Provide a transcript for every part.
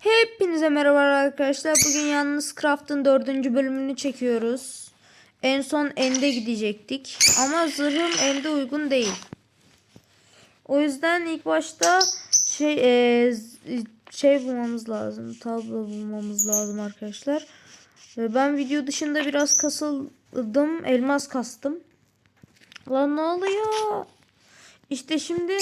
Hepinize merhaba arkadaşlar. Bugün yalnız Craft'ın dördüncü bölümünü çekiyoruz. En son End'e gidecektik. Ama zırhım End'e uygun değil. O yüzden ilk başta şey e, şey bulmamız lazım. Tablo bulmamız lazım arkadaşlar. Ve Ben video dışında biraz kasıldım. Elmas kastım. Lan ne oluyor? İşte şimdi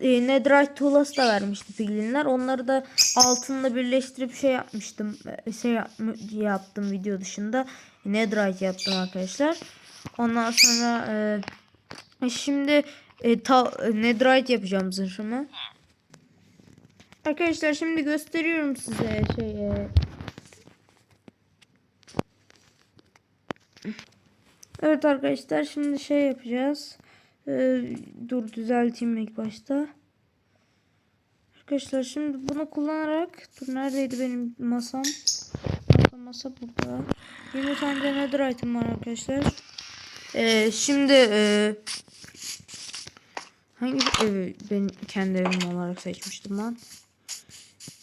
e, Netherite Tuğlas da vermişti piglinler. Onları da altınla birleştirip şey yapmıştım. e, Şey yapm- yaptım video dışında. Netherite yaptım arkadaşlar. Ondan sonra e, şimdi e, ta, e, Netherite yapacağım zırhımı. Arkadaşlar şimdi gösteriyorum size şey e, Evet arkadaşlar şimdi şey yapacağız. Ee, dur düzelteyim ilk başta. Arkadaşlar şimdi bunu kullanarak dur neredeydi benim masam? Masa, masa burada. 20 tane de nether item var arkadaşlar. Ee, şimdi e, hangi evi ben kendi evim olarak seçmiştim lan?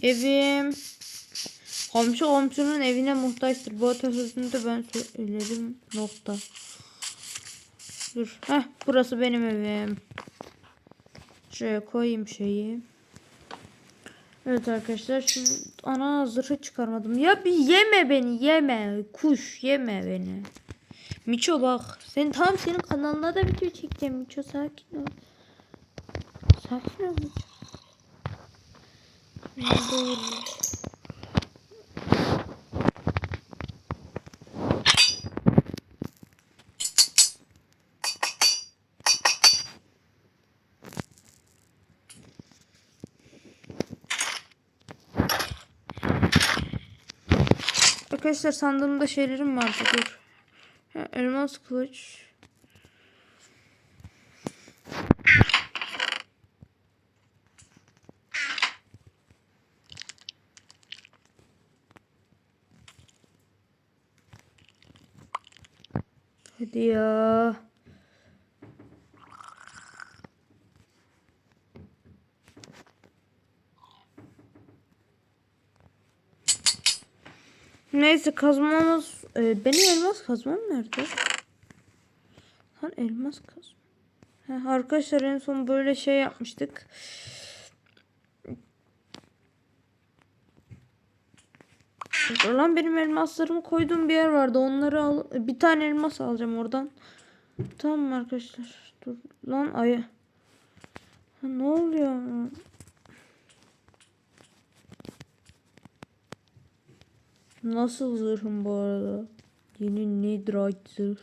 Evim Komşu komşunun evine muhtaçtır. Bu atasözünü de ben söyledim. Nokta. Dur. Heh, burası benim evim. Şuraya koyayım şeyi. Evet arkadaşlar şimdi ana zırhı çıkarmadım. Ya bir yeme beni yeme. Kuş yeme beni. Miço bak. Sen tam senin kanalına da video çekeceğim. Miço sakin ol. Sakin ol Miço. Arkadaşlar sandığımda şeylerim vardı dur. Ha, elmas kılıç. Hadi ya. Neyse kazmamız e, benim elmas kazmam nerede? Lan elmas kazma. Heh, arkadaşlar en son böyle şey yapmıştık. Lan benim elmaslarımı koyduğum bir yer vardı. Onları al bir tane elmas alacağım oradan. Tamam arkadaşlar? Dur lan ayı. Ha, ne oluyor? Nasıl zırhım bu arada? Yeni Netherite zırh.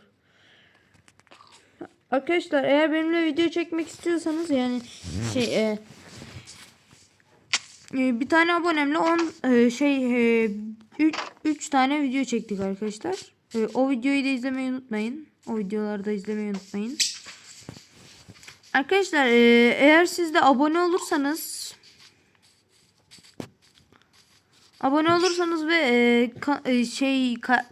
Arkadaşlar eğer benimle video çekmek istiyorsanız yani şey e, e, bir tane abonemle 10 e, şey 3 tane video çektik arkadaşlar. E, o videoyu da izlemeyi unutmayın. O videoları da izlemeyi unutmayın. Arkadaşlar e, eğer siz de abone olursanız Abone olursanız ve e, ka- e, şey ka-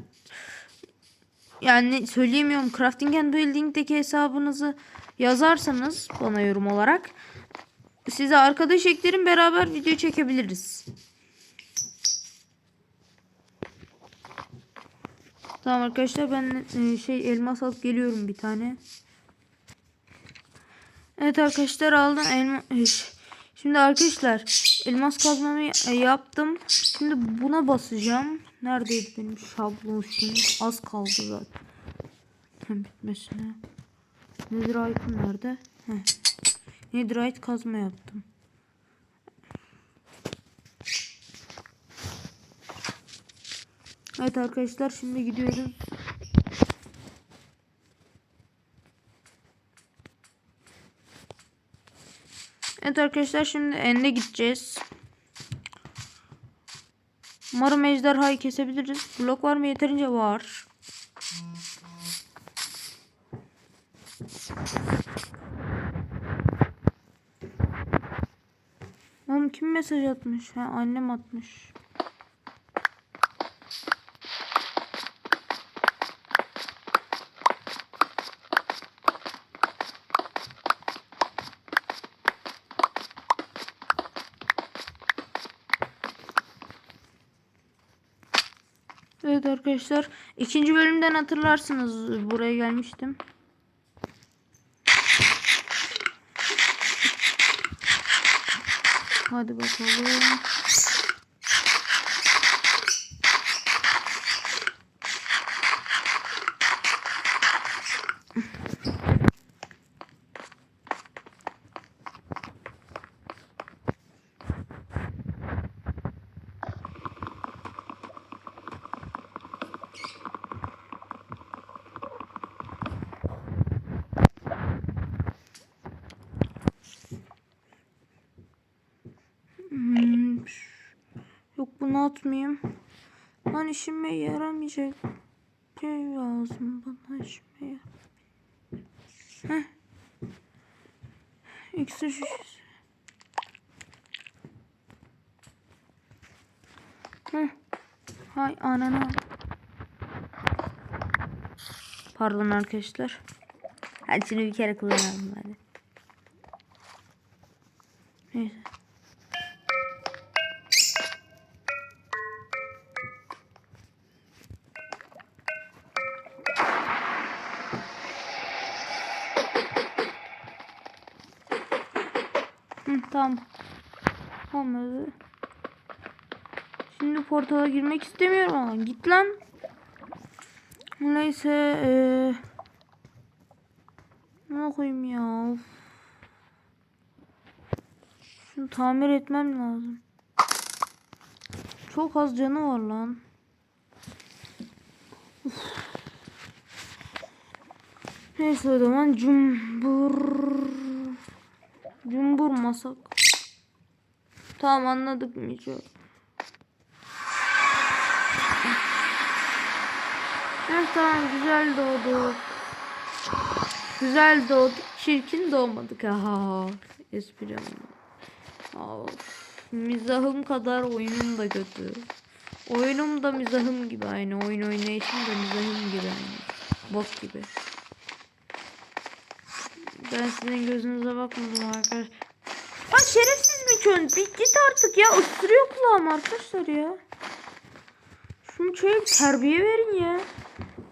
yani söyleyemiyorum Crafting and Building'deki hesabınızı yazarsanız bana yorum olarak size arkadaş eklerim beraber video çekebiliriz. Tamam arkadaşlar ben e, şey elmas alıp geliyorum bir tane. Evet arkadaşlar aldım elma e, Şimdi arkadaşlar elmas kazmamı y- yaptım. Şimdi buna basacağım. Neredeydi benim şablon şeyim? Az kaldı zaten. Hem bitmesine. Netherite'ım nerede? Heh. Netherite kazma yaptım. Evet arkadaşlar şimdi gidiyoruz. Evet arkadaşlar şimdi ende gideceğiz. Umarım ejderhayı kesebiliriz. Blok var mı? Yeterince var. Oğlum kim mesaj atmış? Ha, annem atmış. Evet arkadaşlar. ikinci bölümden hatırlarsınız. Buraya gelmiştim. Hadi bakalım. Yok bunu atmayayım. Lan işime yaramayacak şey lazım bana işime yaramayacak. Heh. İksir şişesi. Heh. Hay anana. Pardon arkadaşlar. Hadi şunu bir kere kullanalım hadi. Neyse. Hı, tamam. Olmadı. Şimdi portala girmek istemiyorum ama git lan. Neyse eee ne koyayım ya. Şunu tamir etmem lazım. Çok az canı var lan. Uf. Neyse o zaman cumbur masak. Tamam anladık Mico. Heh, tamam güzel doğduk. Güzel doğduk. Çirkin doğmadık. Aha. Espri ama. Mizahım kadar oyunum da kötü. Oyunum da mizahım gibi aynı. Oyun oynayışım da mizahım gibi aynı. Bok gibi. Ben sizin gözünüze bakmadım arkadaşlar. Ha şerefsiz mi kön? Bir git artık ya. Isırıyor kulağım arkadaşlar ya. Şunu şöyle bir terbiye verin ya.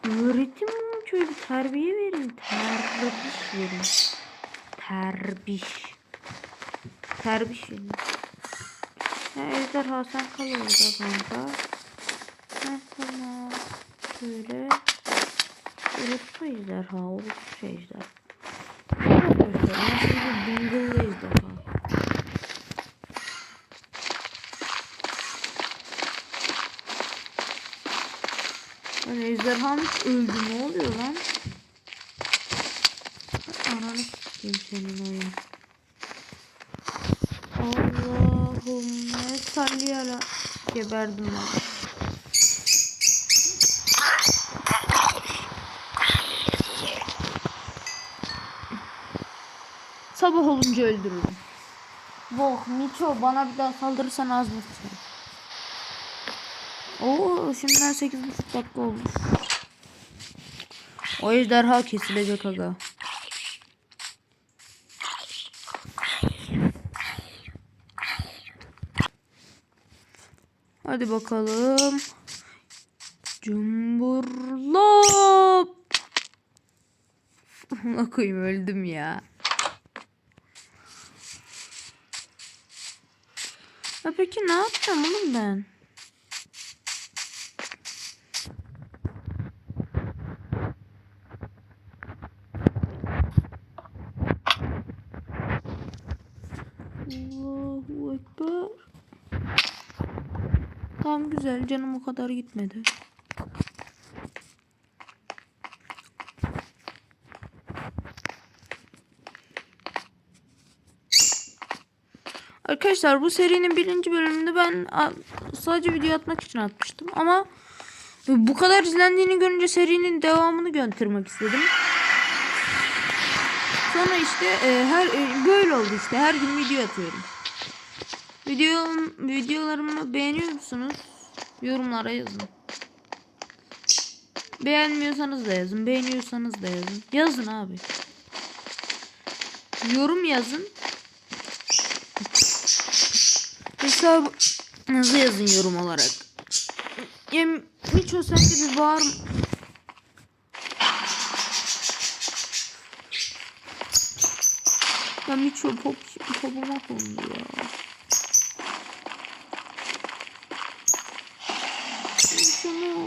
Öğretin bunu şöyle bir terbiye verin. Terbiş verin. Terbiş. Terbiş verin. Ya ejderha sen kal orada kanka. Heh tamam. Böyle. Orospu ejderha. Orospu ejderha. Nasıl bir bingıllı ejderha. Lan ejderham hiç öldü ne oluyor lan? Ananı s**eyim senin oyun. Allahümme salli ala. Geberdim lan. Sabah olunca öldürürüm. Bok Miço bana bir daha saldırırsan az? Oo şimdiden 8,5 dakika olmuş. O ejderha kesilecek aga. Hadi bakalım. Cumburlop. Ona koyayım öldüm ya. Ha peki ne yapacağım oğlum ben? Allahu Ekber. Tamam güzel canım o kadar gitmedi. Arkadaşlar bu serinin birinci bölümünde ben sadece video atmak için atmıştım ama bu kadar izlendiğini görünce serinin devamını götürmek istedim. Sonra işte e, her e, böyle oldu işte her gün video atıyorum. Video videolarımı beğeniyor musunuz? Yorumlara yazın. Beğenmiyorsanız da yazın, beğeniyorsanız da yazın. Yazın abi. Yorum yazın. Hesabınızı yazın yorum olarak. Yem sen de bir bağır. Ya Miço pop, popoma kondu ya.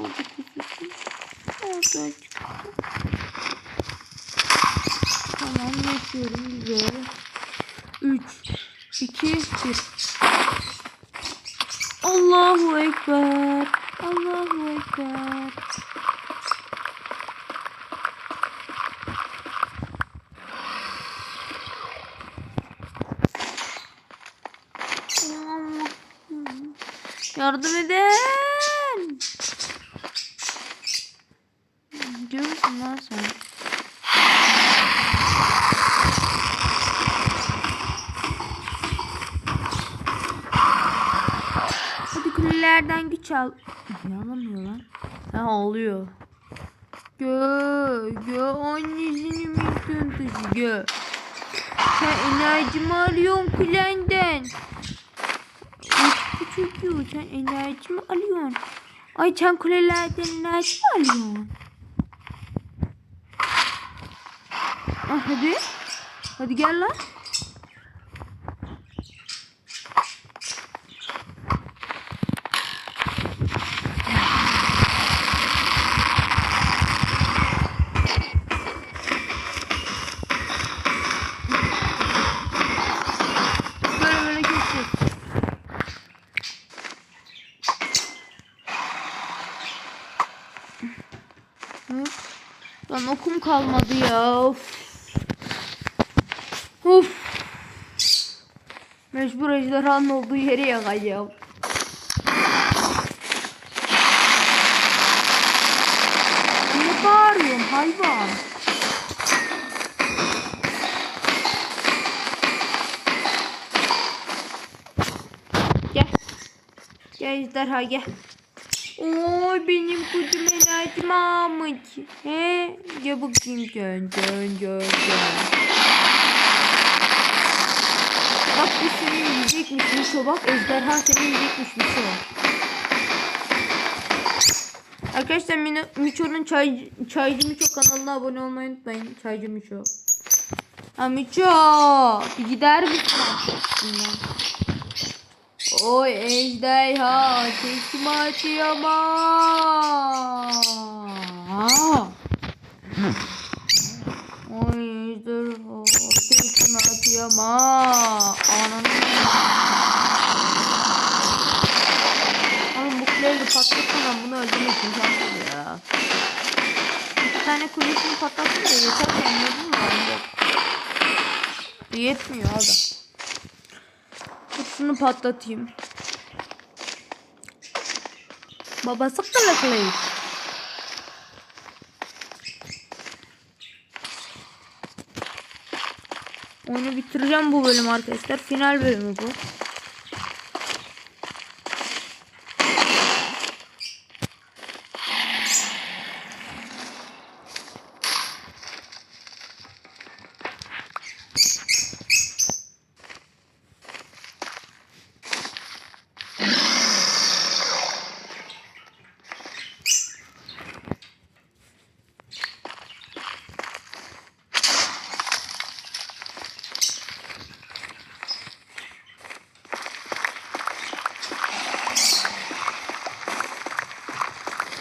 Kuzucuğum? Oradan çıktı. Tamam yapıyorum güzel. 3 2 1 Allahu Ekber. Allahu Ekber. Yardım edin. Diyor musun lan sen? Hadi kulelerden güç al. Ne anlamıyor lan? Ha ağlıyor. Gö, gö annesinin milyon taşı gö. Sen enerjimi alıyorsun kulenden. Bu çocuğu sen enerji mi alıyorsun? Ay sen kulelerden enerji mi alıyorsun? Ah hadi. Hadi gel lan. Böyle böyle geçeceğiz. Hı? Lan okum kalmadı ya. Of. Of. Mecbur ejderhanın olduğu yere yakacağım. Ne bağırıyorsun hayvan? Gel. Gel ejderha gel. Oy benim kuzum enerjim almış. He? Gel bakayım dön dön dön dön. Bak bu seni yiyecekmiş Mişo bak ejderha seni yiyecekmiş Mişo. Arkadaşlar Mino- Miço'nun çay, Çaycı Miço kanalına abone olmayı unutmayın. Çaycı Miço. Ha Miço bir gider misin? Oy ejderha çekim atıyama. Oy ejderha çekim atıyama. Ananı. Oğlum bu kuleyi patlatmadan bunu öldürmesin şansı ya. İki tane kulesini patlattım da yeter anladın mı? Yok. Yetmiyor abi. Dur şunu patlatayım. Babası kılıklı. Onu bitireceğim bu bölüm arkadaşlar. Final bölümü bu.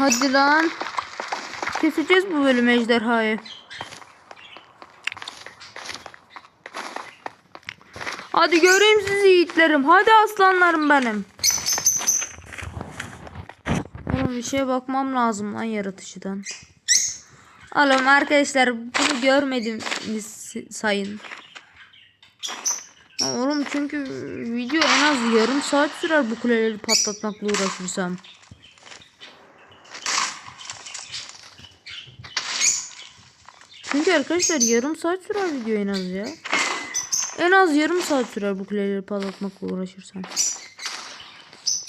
Hadi lan. Keseceğiz bu bölüm ejderhayı. Hadi göreyim sizi yiğitlerim. Hadi aslanlarım benim. Oğlum bir şeye bakmam lazım lan yaratıcıdan. Oğlum arkadaşlar bunu görmedim sayın. Oğlum çünkü video en az yarım saat sürer bu kuleleri patlatmakla uğraşırsam. Arkadaşlar yarım saat sürer video en az ya. En az yarım saat sürer bu kuleleri patlatmakla uğraşırsan.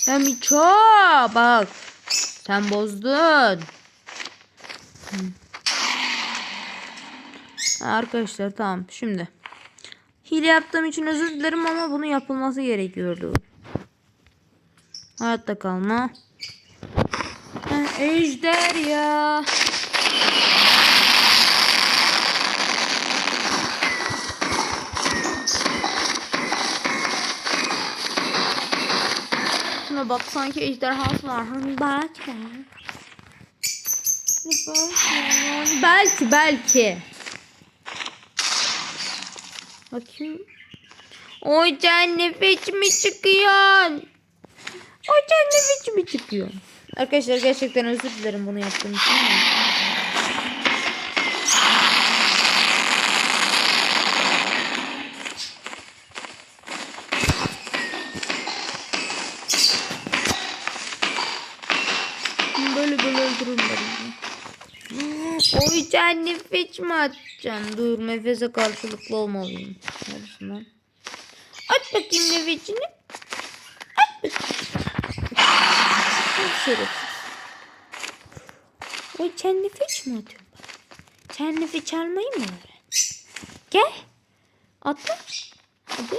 Ya Miço bak. Sen bozdun. Ha, Arkadaşlar tamam şimdi. Hile yaptığım için özür dilerim ama bunun yapılması gerekiyordu. Hayatta kalma. Ejder ya. Şuna bak sanki ejderhası var. Hani belki. Belki, belki, belki. Bakayım. Oy nefes mi çıkıyor? Oy nefes mi çıkıyor? Arkadaşlar gerçekten özür dilerim bunu yaptığım için. ama. Böyle böyle öldürürüm ben. Can nefes mi atacaksın? Dur nefese karşılıklı olmalıyım. Neresin At bakayım nefesini. At bakayım. Oy sen nefes mi atıyorsun? Sen nefes çalmayı mı öğren? Gel. Atla. Hadi.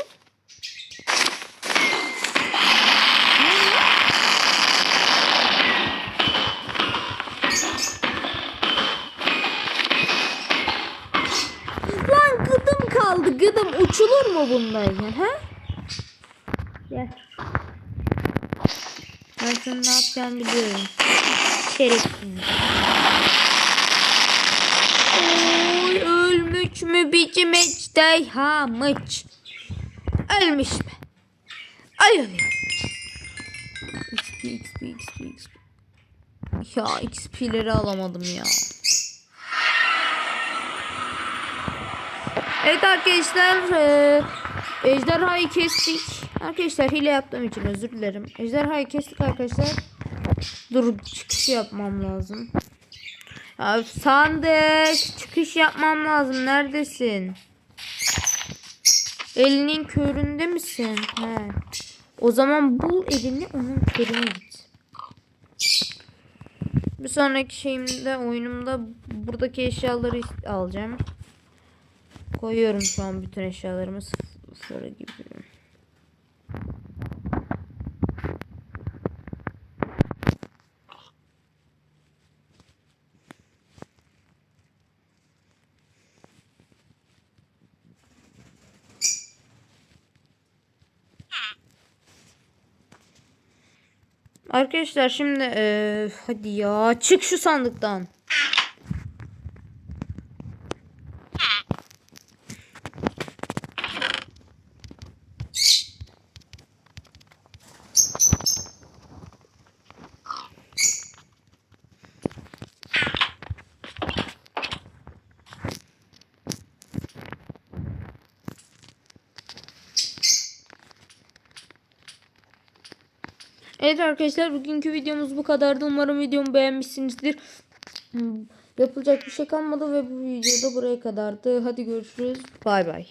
Lan gıdım gıdım uçulur mu bunlarla ha? Gel. Ben senin ne yapacağını biliyorum. Şerefsiz. Oy ölmüş mü bizim ejderhamıç? Ölmüş mü? Ay ay. XP XP XP XP. Ya XP'leri alamadım ya. Evet arkadaşlar eee, ejderhayı kestik. Arkadaşlar hile yaptığım için özür dilerim. Ejderhayı kestik arkadaşlar. Dur çıkış yapmam lazım. Ya sandık çıkış yapmam lazım. Neredesin? Elinin köründe misin? He. O zaman bul elini onun körüne git. Bir sonraki şeyimde oyunumda buradaki eşyaları alacağım. Koyuyorum şu an bütün eşyalarımı sıfıra gibi. Arkadaşlar şimdi eee, hadi ya çık şu sandıktan. Evet arkadaşlar bugünkü videomuz bu kadardı. Umarım videomu beğenmişsinizdir. Hmm, Yapılacak bir şey kalmadı ve bu videoda buraya kadardı. Hadi görüşürüz. Bay bay.